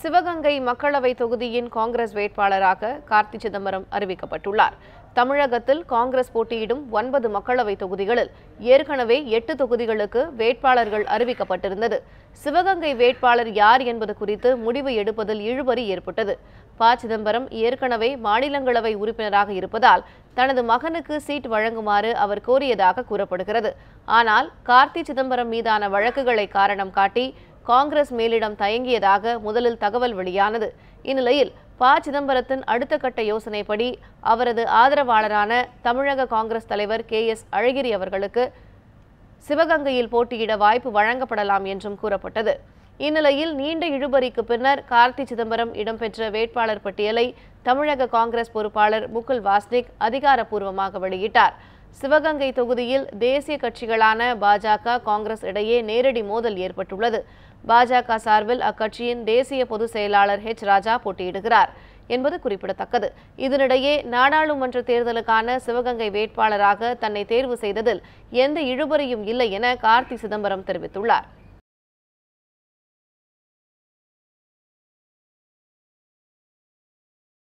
சிவகங்கை மக்களவை தொகுதியின் காங்கிரஸ் வேட்பாளராக கார்த்தி சிதம்பரம் அறிவிக்கப்பட்டுள்ளார். தமிழகத்தில் காங்கிரஸ் போட்டியிடும் ஒன்பது மக்களவை தொகுதிகளில் ஏற்கனவே எட்டு தொகுதிகளுக்கு வேட்பாளர்கள் அறிவிக்கப்பட்டிருந்தது. சிவகங்கை வேட்பாளர் யார் என்பது குறித்து முடிவு எடுப்பதில் இழுபறி ஏற்பட்டது. ப. சிதம்பரம் ஏற்கனவே மாநிலங்களவை உறுப்பினராக இருப்பதால் தனது மகனுக்கு சீட் வழங்குமாறு அவர் கோரியதாக கூறப்படுகிறது. ஆனால் கார்த்தி சிதம்பரம் மீதான வழக்குகளை காரணம் காட்டி காங்கிரஸ் மேலிடம் தயங்கியதாக முதலில் தகவல் வெளியானது. இந்நிலையில் ப. சிதம்பரத்தின் அடுத்த கட்ட யோசனைப்படி அவரது ஆதரவாளரான தமிழக காங்கிரஸ் தலைவர் கே. எஸ். அழகிரி அவர்களுக்கு சிவகங்கையில் போட்டியிட வாய்ப்பு வழங்கப்படலாம் என்றும் கூறப்பட்டது. இந்நிலையில் நீண்ட இழுபறிக்கு பின்னர் கார்த்தி சிதம்பரம் இடம்பெற்ற வேட்பாளர் பட்டியலை தமிழக காங்கிரஸ் பொறுப்பாளர் முகுல் வாஸ்னிக் அதிகாரப்பூர்வமாக வெளியிட்டார். சிவகங்கை தொகுதியில் தேசிய கட்சிகளான பாஜக காங்கிரஸ் இடையே நேரடி மோதல் ஏற்பட்டுள்ளது. பாஜக சார்பில் அக்கட்சியின் தேசிய பொதுச் செயலாளர் ஹெச் ராஜா போட்டியிடுகிறார் என்பது குறிப்பிடத்தக்கது. இதனிடையே நாடாளுமன்ற தேர்தலுக்கான சிவகங்கை வேட்பாளராக தன்னை தேர்வு செய்ததில் எந்த இழுபறியும் இல்லை என கார்த்தி சிதம்பரம் தெரிவித்துள்ளார்.